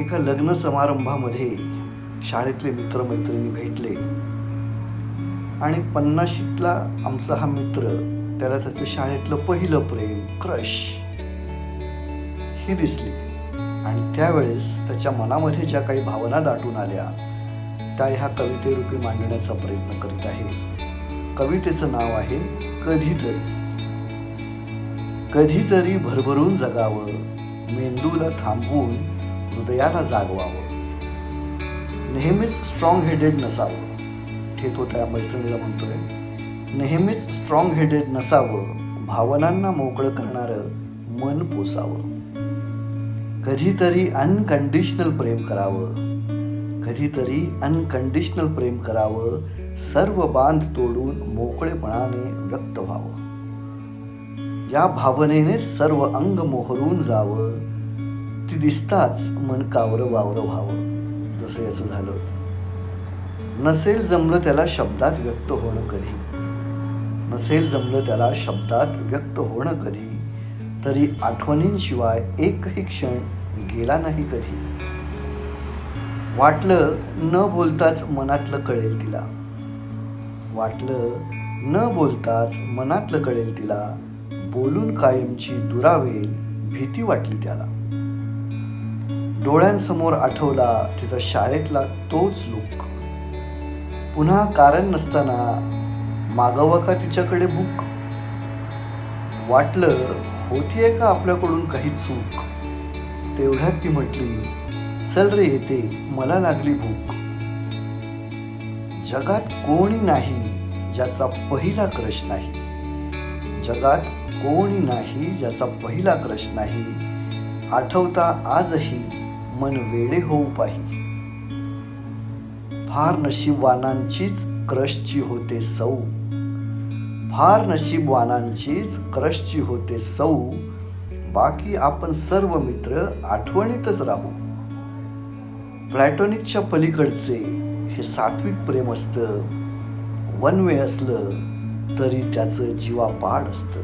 एका लग्न समारंभामध्ये शाळेतले मित्रमैत्रिणी भेटले. आणि पन्नाशीतला आमचा हा मित्र त्याला त्याचं शाळेतलं पहिलं प्रेम क्रश ही दिसली. आणि त्यावेळेस त्याच्या मनामध्ये ज्या काही भावना दाटून आल्या त्या ह्या कवितेरूपी मांडण्याचा प्रयत्न करीत आहे. कवितेचं नाव आहे कधीतरी. कधीतरी भरभरून जगावं मेंदूला थांबवून हृदयाला जागवावं. नेहमीच स्ट्रॉंग हेडेड नसावं. हे तो त्या मैत्रिणीला म्हणतोय. नेहमीच स्ट्रॉंग हेडेड नसावं. भावनांना मोकळं करणारं मन पोसावं. कधीतरी अनकंडिशनल प्रेम करावं. कधीतरी अनकंडिशनल प्रेम करावं. सर्व बांध तोडून मोकळेपणाने व्यक्त व्हावं. या भावनेने सर्व अंग मोहरून जावं. ती दिसताच मन कावरं वावरं व्हावं. जसं याचं झालं नसेल जमलं त्याला शब्दात व्यक्त होणं कधी. नसेल जमलं त्याला शब्दात व्यक्त होणं कधी. तरी आठवणींशिवाय एकही क्षण गेला नाही कधी. वाटलं न बोलताच मनातलं कळेल तिला. वाटलं न बोलताच मनातलं कळेल तिला. बोलून कायमची दुरावेल भीती वाटली त्याला. डोळ्यांसमोर आठवला तिचा शाळेतला तोच लुक पुन्हा कारण नसताना मागावं का तिच्याकडे बुक वाटलं होतीये का आपल्याकडून काही चूक? तेवढ्यात ती म्हटली चल रे येते मला लागली भूक जगात कोणी नाही ज्याचा पहिला क्रश नाही. जगात कोणी नाही ज्याचा पहिला क्रश नाही. आठवता आजही मन वेडे होऊ पाही फार नशीबवानांचीच क्रशची होते सौ. फार नशीबवानांचीच क्रशची होते सौ. बाकी आपण सर्व मित्र आठवणीतच राहू. प्लॅटॉनिकच्या पलीकडचे हे सात्विक प्रेम असतं. वन वे असलं तरी त्याचं जीवापाड असतं.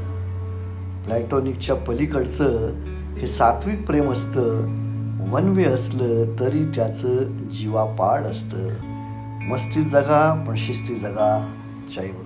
प्लॅटॉनिकच्या पलीकडचं हे सात्विक प्रेम असतं. वन वे असलं तरी त्याचं जीवापाड असतं. मस्ती जगा पण शिस्ती जगा चैव